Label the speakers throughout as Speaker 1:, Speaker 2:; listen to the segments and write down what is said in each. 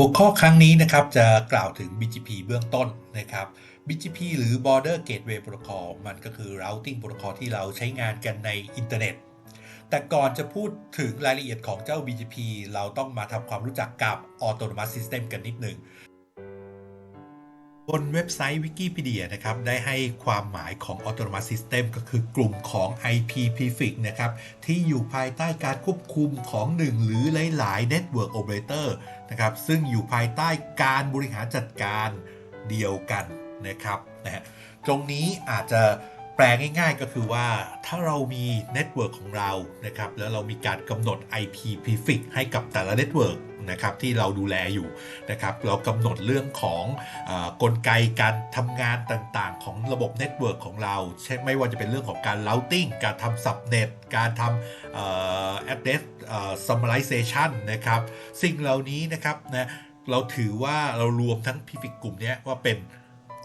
Speaker 1: หัวข้อครั้งนี้นะครับจะกล่าวถึง BGP เบื้องต้นนะครับ BGP หรือ Border Gateway Protocol มันก็คือ routing protocol ที่เราใช้งานกันในอินเทอร์เน็ต แต่ก่อนจะพูดถึงรายละเอียดของเจ้า BGP เราต้องมาทำความรู้จักกับ Autonomous System กันนิดหนึ่ง บนเว็บไซต์ Wikipedia นะครับได้ให้ความหมายของ Autonomous System ก็คือกลุ่มของ IP prefix นะครับที่อยู่ภายใต้การควบคุมของหนึ่งหรือหลายๆ Network Operator นะครับซึ่งอยู่ภายใต้การบริหารจัดการเดียวกันนะครับนะฮะตรงนี้อาจจะ แปลง่าย ๆ ก็คือว่าถ้าเรามีเน็ตเวิร์กของเรานะครับแล้วเรามีการกำหนด IP prefix ให้กับแต่ละเน็ตเวิร์กนะครับที่เราดูแลอยู่นะครับเรากำหนดเรื่องของอกลไกการทำงานต่างๆ ของระบบเน็ตเวิร์กของเราใช่ไม่ว่าจะเป็นเรื่องของการ routing การทำ subnet การทำเอ่อ address เอ่อ summarization นะครับสิ่งเหล่านี้นะครับนะเราถือว่าเรารวมทั้ง prefix กลุ่มนี้ว่าเป็น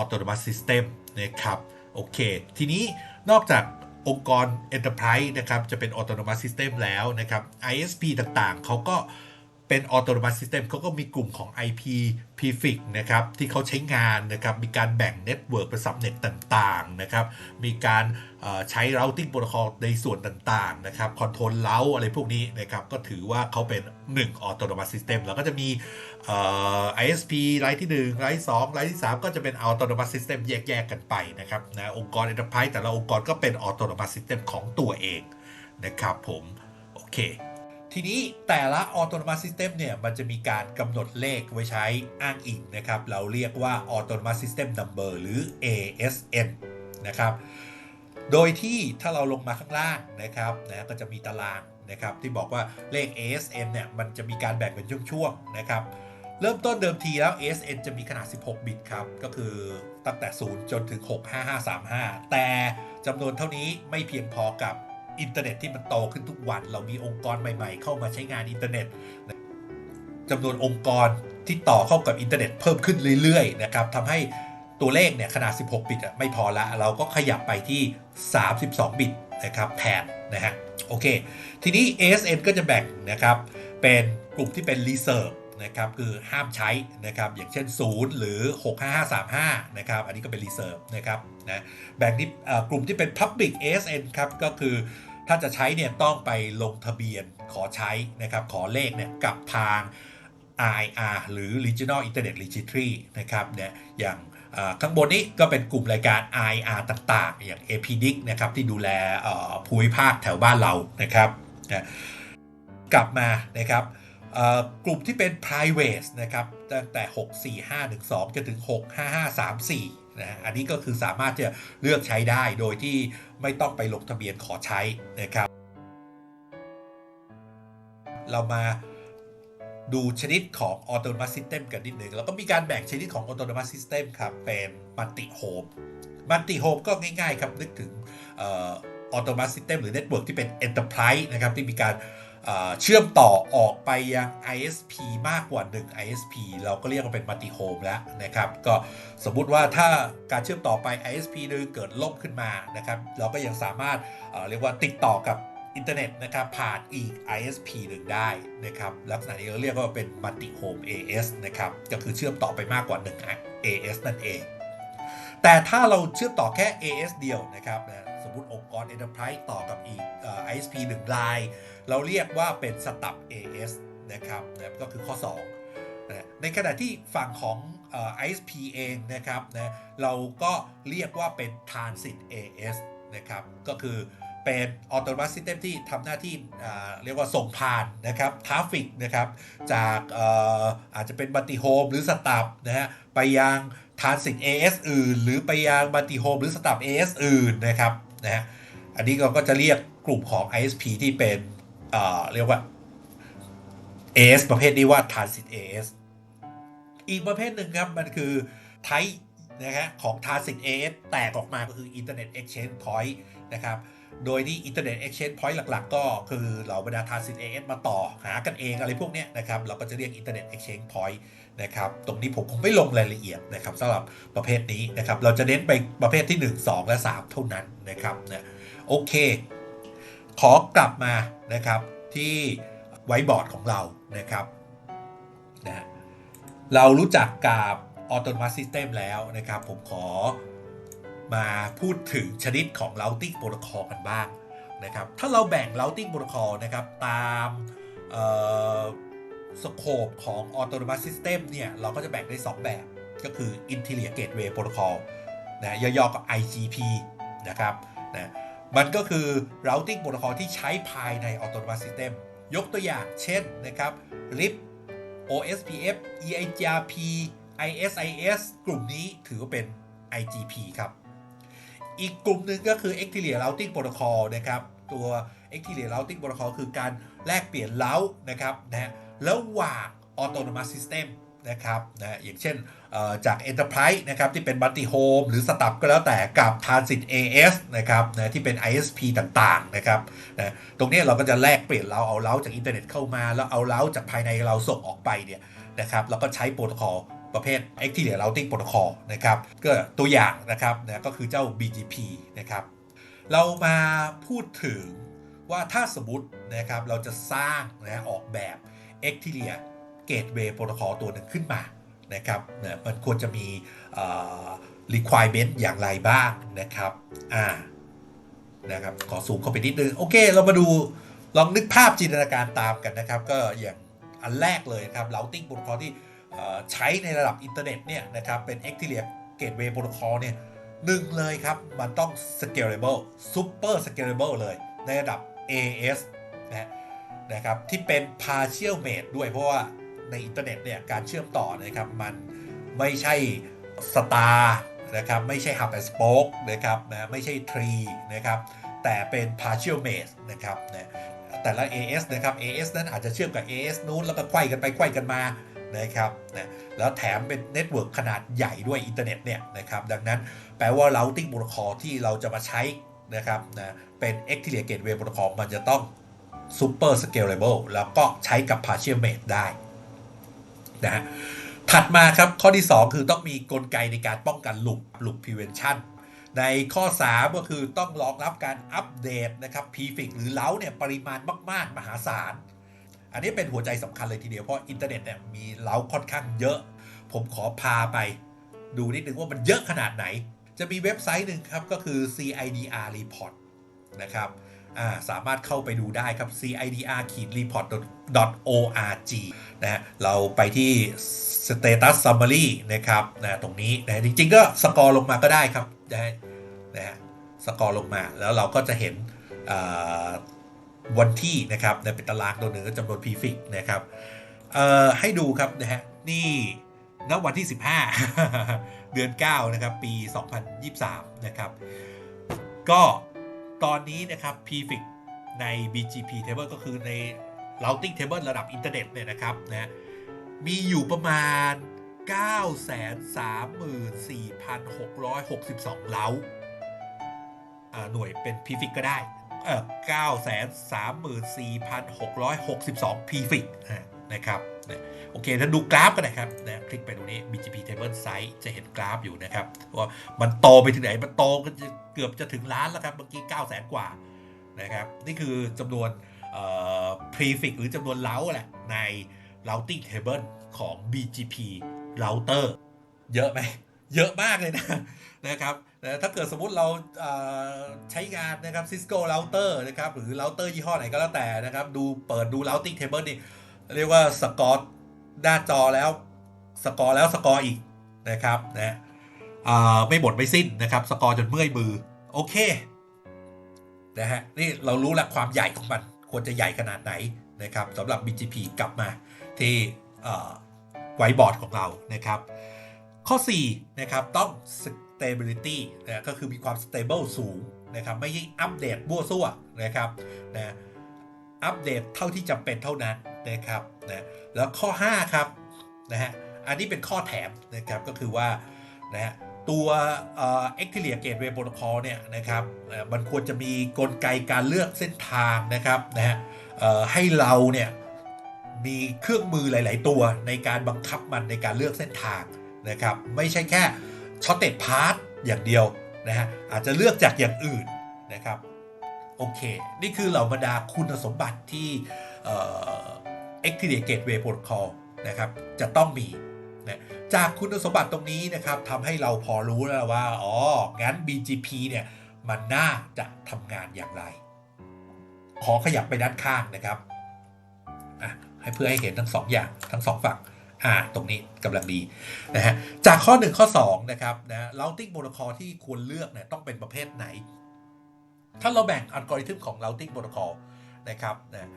Speaker 1: autonomous system นะครับ โอเค ทีนี้นอกจากองค์กร Enterprise นะครับ จะเป็น autonomous system แล้วนะครับ ISP ต่างๆ เขาก็ เป็น autonomous system เขาก็มีกลุ่มของ IP prefix นะครับ ที่เขาใช้งานนะครับ มีการแบ่ง network เป็น subnet ต่างๆ นะครับ มีการใช้ routing protocol ในส่วนต่างๆ นะครับ control route อะไรพวกนี้นะครับ ก็ถือว่าเขาเป็น 1 autonomous system แล้วก็จะมีเอ่อ ISP รายที่1รายที่2รายที่ 3 ก็จะเป็น autonomous system แยกๆ กันไปนะครับนะองค์กร enterprise แต่ละองค์กรก็เป็น autonomous system ของตัวเองนะครับผม โอเค ทีนี้แต่ละ Autonomous System เนี่ย มันจะมีการกำหนดเลขไว้ใช้อ้างอิงนะครับ เราเรียกว่า Autonomous System Number หรือ ASN นะครับ โดยที่ถ้าเราลงมาข้างล่างนะครับนะก็จะมีตารางนะครับ ที่บอกว่าเลข ASN เนี่ย มันจะมีการแบ่งเป็นช่วงๆนะครับ เริ่มต้นเดิมทีแล้ว ASN จะมีขนาด 16 บิตครับ ก็คือตั้งแต่ 0 จนถึง 65535 แต่จำนวนเท่านี้ไม่เพียงพอกับ อินเทอร์เน็ตที่มันโตขึ้นทุกวัน เรามีองค์กรใหม่ๆ เข้ามาใช้งานอินเทอร์เน็ตจำนวนองค์กรที่ต่อเข้ากับอินเทอร์เน็ตเพิ่มขึ้นเรื่อยๆนะครับทำให้ตัวเลขเนี่ยขนาด 16 บิตอะไม่พอละ เราก็ขยับไปที่ 32 บิตนะครับแทนนะฮะโอเค ทีนี้ ASN ก็จะแบ่งนะครับเป็นกลุ่มที่เป็น reserve นะครับคือห้ามใช้นะครับอย่างเช่น 0 หรือ 65535นะครับอันนี้ก็เป็น reserve นะครับนะแบ่งที่กลุ่มที่เป็น public ASN ครับก็คือ ถ้าจะใช้เนี่ยต้องไปลงทะเบียนขอใช้นะครับขอเลขเนี่ยกับทาง IR หรือ Regional Internet Registry นะครับเนี่ยอย่างข้างบนนี้ก็เป็นกลุ่มรายการ IR ต่างๆ อย่าง APDIC นะครับที่ดูแลภูมิภาคแถวบ้านเรานะครับนะกลับมานะครับกลุ่มที่เป็น private นะครับตั้งแต่ 64512จนถึง 65534 นะอันนี้ก็คือสามารถจะเลือกใช้ได้โดยที่ไม่ต้องไปลงทะเบียนขอใช้นะครับ เรามาดูชนิดของ Autonomous System กันนิดหนึ่งแล้วก็มีการแบ่งชนิดของ Autonomous System ครับ เป็น Multi Home Multi Home ก็ง่าย ๆ ครับ นึกถึงออ Autonomous System หรือ Network ที่เป็น Enterprise นะครับ ที่มีการ เชื่อมต่อออกไปยัง ISP มากกว่า 1 ISP เราก็เรียกว่าเป็น Multi Home แล้วนะครับ ก็สมมุติว่าถ้าการเชื่อมต่อไป ISP หนึงเกิดล่มขึ้นมานะครับ เราก็ยังสามารถเอ่อเรียกว่าติดต่อกับอินเทอร์เน็ตนะครับผ่านอีก ISP หนึ่งได้นะครับ ลักษณะนี้เราเรียกว่าเป็น Multi Home AS นะครับ ก็คือเชื่อมต่อไปมากกว่า 1 AS นั่นเอง แต่ถ้าเราเชื่อมต่อแค่ AS เดียวนะครับสมมติองค์กร Enterprise ต่อกับอีกเอ่อ ISP หนึ่งราย เราเรียกว่าเป็น Stub AS นะครับนะก็คือข้อ2นะในขณะที่ฝั่งของเอ่อ ISP เองนะครับนะเราก็เรียกว่าเป็น Transit AS นะครับก็คือเป็น Autonomous System ที่ทำหน้าที่เรียกว่าส่งผ่านนะครับทราฟิกนะครับจากเอ่ออาจจะเป็นบัติโฮมหรือสตับนะฮะไปยัง Transit AS อื่น หรือไปยังบัติโฮมหรือสตับ AS อื่นนะครับนะฮะอันนี้เราก็จะเรียกกลุ่มของ ISP ที่เป็น เอ่อเรียกว่า AS ประเภทนี้ว่า Transit AS อีกประเภทหนึ่งครับ มันคือ Type นะฮะของ Transit AS แตกออกมาก็คือ Internet Exchange Point นะครับ โดยที่ Internet Exchange Point หลัก ๆ ก็คือเหล่าบรรดา Transit AS มาต่อหากันเองอะไรพวกเนี้ยนะครับ เราก็จะเรียก Internet Exchange Point นะครับ ตรงนี้ผมคงไม่ลงรายละเอียดนะครับสำหรับประเภทนี้นะครับ เราจะเน้นไปประเภทที่ 1 2 และ 3 เท่านั้นนะครับนะโอเค ขอกลับมานะครับที่ไวบอร์ดของเรานะครับนะเรารู้จักกับ Autonomous System แล้วนะครับ ผมขอมาพูดถึงชนิดของ Routing Protocol กันบ้างนะครับ ถ้าเราแบ่ง Routing Protocol นะครับตามสโคปของ Autonomous System เนี่ยเราก็จะแบ่งได้ 2 แบบก็คือ Interior Gateway Protocol นะย่อๆก็ IGP นะครับนะ มันก็คือ routing protocol ที่ใช้ภายใน autonomous system ยกตัวอย่างเช่นนะครับ RIP OSPF EIGRP ISIS กลุ่มนี้ถือว่าเป็น IGP ครับ อีกกลุ่มหนึ่งก็คือ Exterior Routing Protocol นะครับ ตัว Exterior Routing Protocol คือการแลกเปลี่ยนเล้านะครับนะระหว่าง Autonomous System นะครับนะอย่างเช่นจาก Enterprise นะครับที่เป็น Multi Home หรือ Stub ก็แล้วแต่กับ Transit AS นะครับนะที่เป็น ISP ต่างๆนะครับนะตรงนี้เราก็จะแลกเปลี่ยนเราเอาเล้าจากอินเทอร์เน็ตเข้ามา แล้วเอาเล้าจากภายในเราส่งออกไปเนี่ยนะครับแล้วก็ใช้โปรโตคอลประเภท Exterior Routing Protocol นะครับก็ตัวอย่างนะครับนะก็คือเจ้า BGP นะครับเรามาพูดถึงว่าถ้าสมมตินะครับเราจะสร้างนะออกแบบ Exterior Gateway Protocol ตัวหนึ่งขึ้นมานะครับนะมันควรจะมี requirement อย่างไรบ้างนะครับอ่านะครับขอสูงเข้าไปนิดนึง โอเค เรามาดูลองนึกภาพจินตนาการตามกันนะครับ ก็อย่างอันแรกเลยครับ routing protocol ที่ใช้ในระดับอินเทอร์เน็ตเนี่ยนะครับเป็น Exterior Gateway Protocol เนี่ยหนึ่งเลยครับ มันต้อง scalable super scalable เลย ในระดับ AS นะนะครับที่เป็น partial made ด้วยเพราะว่า ในอินเทอร์เน็ตเนี่ยการเชื่อมต่อนะครับมันไม่ใช่ star นะครับไม่ใช่ hub and spoke นะครับนะไม่ใช่ tree นะครับแต่เป็น partial made นะครับนะแต่ละ AS นะครับ AS นั้นอาจจะเชื่อมกับ AS นู้นแล้วก็ไขว้กันไปไขว้กันมานะครับนะแล้วแถมเป็นเน็ตเวิร์กขนาดใหญ่ด้วยอินเทอร์เน็ตเนี่ยนะครับดังนั้นแปลว่า routing protocol ที่เราจะมาใช้นะครับนะเป็น Exterior Gateway Protocol มันจะต้อง super scalable แล้วก็ใช้กับ partial made ได้ นะฮะถัดมาครับข้อที่ 2 คือต้องมีกลไกในการป้องกันหลุกหลุก prevention ในข้อ 3 ก็คือต้องรองรับการอัปเดตนะครับ prefix หรือเล้าเนี่ยปริมาณมาก ๆ มหาศาล อันนี้เป็นหัวใจสำคัญเลยทีเดียว เพราะอินเทอร์เน็ตเนี่ยมีเล้าค่อนข้างเยอะ ผมขอพาไป ดูนิดนึงว่ามันเยอะขนาดไหน จะมีเว็บไซต์หนึ่งครับ ก็คือ CIDR report นะครับ สามารถเข้าไปดูได้ครับ cidr-report.org นะเราไปที่ status summary นะครับนะตรงนี้นะจริงๆ ก็สกอร์ลงมาก็ได้ครับนะนะฮะสกอร์ลงมาแล้วเราก็จะเห็นวันที่นะครับในเป็นตารางตัวหนึ่งจำนวน prefix นะครับให้ดูครับนะฮะนี่ณวันที่ 15 เดือน 9 นะครับ ปี 2023 นะครับ ก็ ตอนนี้นะครับ prefix ใน BGP table ก็คือใน routing table ระดับอินเทอร์เน็ตเนี่ยนะครับนะมีอยู่ประมาณ 934,662 เล้าหน่วยเป็น prefix ก็ได้เออ934,662 prefix นะครับ นะโอเคถ้าดูกราฟกันนะครับนะคลิกไปตรงนี้ BGP table site จะเห็นกราฟอยู่นะครับว่ามันโตไปถึงไหน มันโตก็เกือบจะถึงล้านแล้วครับ เมื่อกี้9 0 0 0 0 0 กว่านะครับ นี่คือจำนวน prefix หรือจำนวนเล้าแหละใน routing table ของ BGP router เยอะไหม เยอะมากเลยนะนะครับถ้าเกิดสมมติเราใช้งานนะครับ Cisco router นะครับ หรือ router ยี่ห้อไหนก็แล้วแต่นะครับ ดูเปิดดู routing table นี่ เรียกว่าสกอร์หน้าจอแล้วสกอร์แล้วสกอร์อีกนะครับนะไม่หมดไม่สิ้นนะครับ สกอร์จนเมื่อยมือ โอเคนะฮะนี่เรารู้แล้วความใหญ่ของมันควรจะใหญ่ขนาดไหนนะครับสำหรับ BGP กลับมาที่ไวบอร์ดของเรานะครับ ข้อ 4 นะครับ ต้อง stability นะก็คือมีความ stable สูงนะครับ ไม่ใช่อัปเดตมั่วซั่วนะครับนะอัปเดตเท่าที่จำเป็นเท่านั้น นะครับนะแล้วข้อ 5 ครับนะฮะอันนี้เป็นข้อแถมนะครับก็คือว่านะฮะตัว Exterior Gateway Protocol เนี่ยนะครับมันควรจะมีกลไกการเลือกเส้นทางนะครับนะฮะให้เราเนี่ยมีเครื่องมือหลาย ๆ ตัวในการบังคับมันในการเลือกเส้นทางนะครับไม่ใช่แค่ช็อตเต็ดพาร์ทอย่างเดียวนะฮะอาจจะเลือกจากอย่างอื่นนะครับโอเค นี่คือเหล่าบรรดาคุณสมบัติที่ Exterior Gateway Protocol นะครับจะต้องมีนะจากคุณสมบัติตรงนี้นะครับทำให้เราพอรู้แล้วว่า อ๋อ งั้น BGP เนี่ย มันน่าจะทำงานอย่างไร ขอขยับไปด้านข้างนะครับอะให้เพื่อให้เห็นทั้งสองอย่างทั้งสองฝั่งอ่าตรงนี้กำลังดีนะฮะจากข้อ 1 ข้อ 2 นะครับนะ routing protocol ที่ควรเลือกเนี่ยต้องเป็นประเภทไหน ถ้าเราแบ่งอัลกอริทึมของ routing protocol นะครับนะ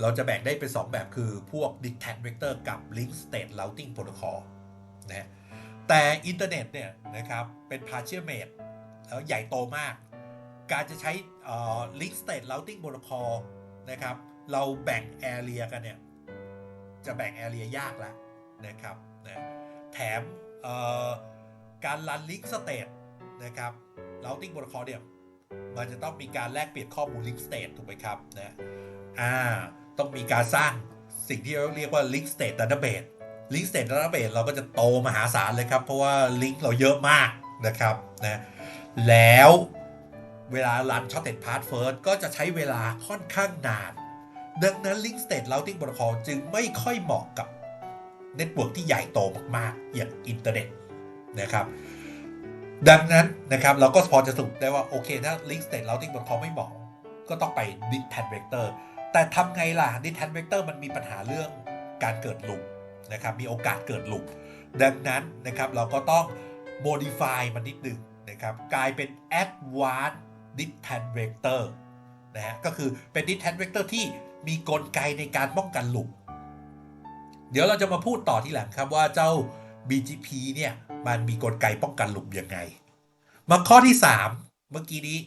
Speaker 1: เราจะแบ่งได้เป็น 2 แบบคือพวก distance vector กับ link state routing protocol นะแต่อินเทอร์เน็ตเนี่ยนะครับเป็น partial made แล้วใหญ่โตมาก การจะใช้อ่อ link state routing protocol นะครับเราแบ่ง area กันเนี่ย จะแบ่ง area ยากแล้วนะครับนะแถมการรัน link state นะครับ routing protocol เนี่ยมันจะต้องมีการแลกเปลี่ยนข้อมูล link state ถูกไหมครับนะอ่า ต้องมีการสร้างสิ่งที่เราเรียกว่า link state database link state database เราก็จะโตมหาศาลเลยครับ เพราะว่า link เราเยอะมากนะครับนะแล้วเวลา run shorted path first ก็จะใช้เวลาค่อนข้างนาน ดังนั้น link state routing protocol จึงไม่ค่อยเหมาะกับเน็ตเวิร์กที่ใหญ่โตมากๆ อย่างอินเทอร์เน็ตนะครับดังนั้นนะครับเราก็พอจะสรุปได้ว่า โอเค ถ้า link state routing protocol ไม่เหมาะ ก็ต้องไป distance vector แต่ทำไงล่ะ distance vector มันมีปัญหาเรื่องการเกิดลุมนะครับมีโอกาสเกิดลุมดังนั้นนะครับเราก็ต้อง modify มันนิดหนึ่งนะครับกลายเป็น advanced distance vector นะฮะก็คือเป็น distance vector ที่มีกลไกในการป้องกันหลุม เดี๋ยวเราจะมาพูดต่อที่หลังครับว่าเจ้า BGP เนี่ยมันมีกลไกป้องกันหลุมยังไง มาข้อที่ 3 เมื่อกี้นี้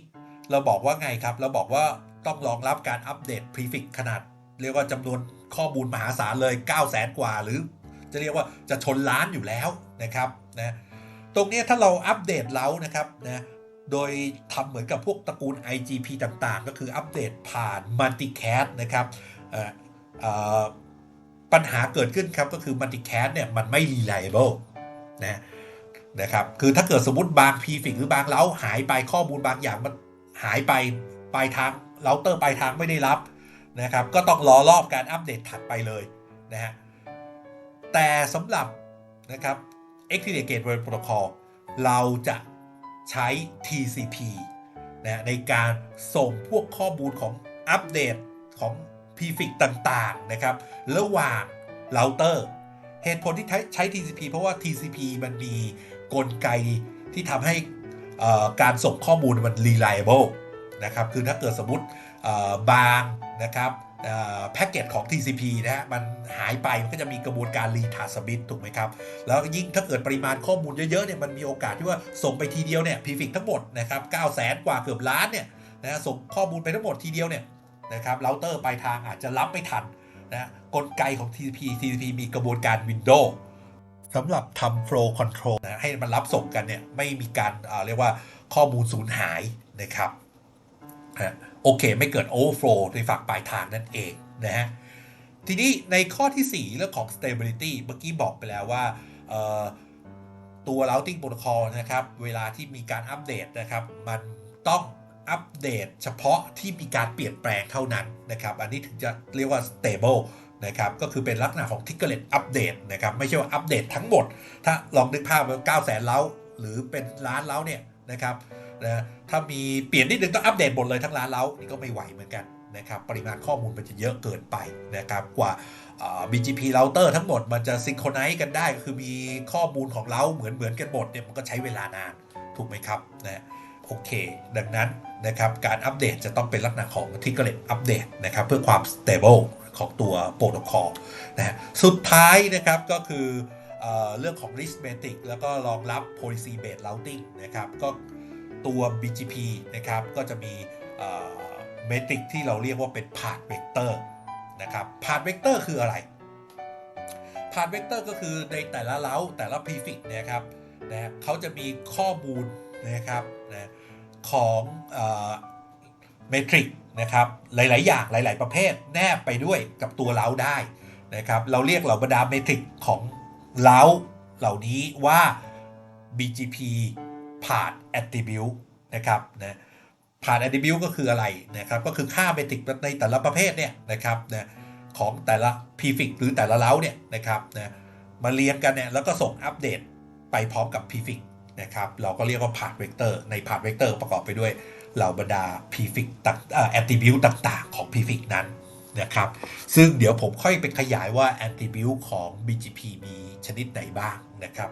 Speaker 1: เราบอกว่าไงครับ เราบอกว่า ต้องรองรับการอัปเดต prefix ขนาด เรียกว่าจำนวนข้อมูลมหาศาลเลย 9 0 0แสนกว่า หรือจะเรียกว่าจะชนล้านอยู่แล้วนะครับนะตรงนี้ถ้าเราอัปเดตแล้วนะครับนะโดยทำเหมือนกับพวกตระกูล IGP ต่างๆ ก็คืออัปเดตผ่าน multicast นะครับอ่อเอ่อปัญหาเกิดขึ้นครับก็คือ multicast เนี่ยมันไม่ reliable นะนะครับคือถ้าเกิดสมมติบาง prefix หรือบางเล้าหายไปข้อมูลบางอย่างมันหายไปปลายทาง เราเตอร์ปลายทางไม่ได้รับนะครับ ก็ต้องรอรอบการอัปเดตถัดไปเลยนะฮะ แต่สำหรับนะครับ Extended Gateway Protocol เราจะใช้ TCP นะในการส่งพวกข้อมูลของอัปเดตของ prefix ต่างๆนะครับ ระหว่างเราเตอร์ เหตุผลที่ใช้ใช้ TCP เพราะว่า TCP มันมีกลไกที่ทำให้อ่อการส่งข้อมูลมัน reliable นะครับคือถ้าเกิดสมมติบางนะครับแพ็กเกจของ TCP นะฮะมันหายไปมันก็จะมีกระบวนการ retransmit ถูกไหมครับ แล้วยิ่งถ้าเกิดปริมาณข้อมูลเยอะๆเนี่ยมันมีโอกาสที่ว่าส่งไปทีเดียวเนี่ยพีฟิกทั้งหมดนะครับ9 0 0 0 0 กว่าเกือบล้านเนี่ยนะส่งข้อมูลไปทั้งหมดทีเดียวเนี่ยนะครับเราเตอร์ปลายทางอาจจะรับไม่ทันนะกลไกของ TCP TCP มีกระบวนการ Windows สำหรับทำ flow control นะให้มันรับส่งกันเนี่ยไม่มีการเอ่อเรียกว่าข้อมูลสูญหายนะครับ ฮะโอเค ไม่เกิด overflow ในฝั่งปลายทางนั่นเองนะฮะทีนี้ในข้อที่ 4 เรื่องของ stability เมื่อกี้บอกไปแล้วว่าตัว routing protocol นะครับ เวลาที่มีการอัปเดตนะครับ มันต้องอัปเดตเฉพาะที่มีการเปลี่ยนแปลงเท่านั้นนะครับ อันนี้ถึงจะเรียกว่า stable นะครับ ก็คือเป็นลักษณะของ ticklet update นะครับ ไม่ใช่ว่าอัปเดตทั้งหมด ถ้าลองนึกภาพว่า9แสนเล้า หรือเป็นล้านเล้าเนี่ยนะครับ นะถ้ามีเปลี่ยนนิดนึงต้องอัปเดตหมดเลยทั้งล้านเล้านี่ก็ไม่ไหวเหมือนกันนะครับปริมาณข้อมูลมันจะเยอะเกินไปนะครับกว่า BGP router ทั้งหมดมันจะซิงโครไนซ์กันได้ก็คือมีข้อมูลของเราเหมือนเหมือนกันหมดเนี่ยมันก็ใช้เวลานานถูกไหมครับนะโอเค ดังนั้นนะครับการอัปเดตจะต้องเป็นลักษณะของ t i c k l e t update นะครับเพื่อความ stable ของตัวโปรโตคอลนะฮะสุดท้ายนะครับก็คือเรื่องของ arithmetic แล้วก็รองรับ policy based routing นะครับก็ ตัว BGP นะครับก็จะมีเมทริกที่เราเรียกว่าเป็น path vector นะครับ path vector คืออะไร path vector ก็คือในแต่ละเล้าแต่ละ prefix นะครับนะเขาจะมีข้อมูลนะครับนะของเมทริกนะครับหลาย ๆ อย่างหลาย ๆ ประเภทแนบไปด้วยกับตัวเล้าได้นะครับเราเรียกเหล่าบรรดาเมทริกของเล้าเหล่านี้ว่า BGP path attribute นะครับนะผ่าน attribute ก็คืออะไรนะครับก็คือค่าเมทริกในแต่ละประเภทเนี่ยนะครับนะของแต่ละ prefix หรือแต่ละเล้าเนี่ยนะครับนะมาเรียงกันเนี่ยแล้วก็ส่งอัปเดตไปพร้อมกับ prefix นะครับเราก็เรียกว่า path vector ใน path vector ประกอบไปด้วยเหล่าบรรดา prefix ต่างเอ่อ attribute ต่างๆ ของ prefix นั้นนะครับ ซึ่งเดี๋ยวผมค่อยไปขยายว่า attribute ของ BGP มีชนิดไหนบ้างนะครับ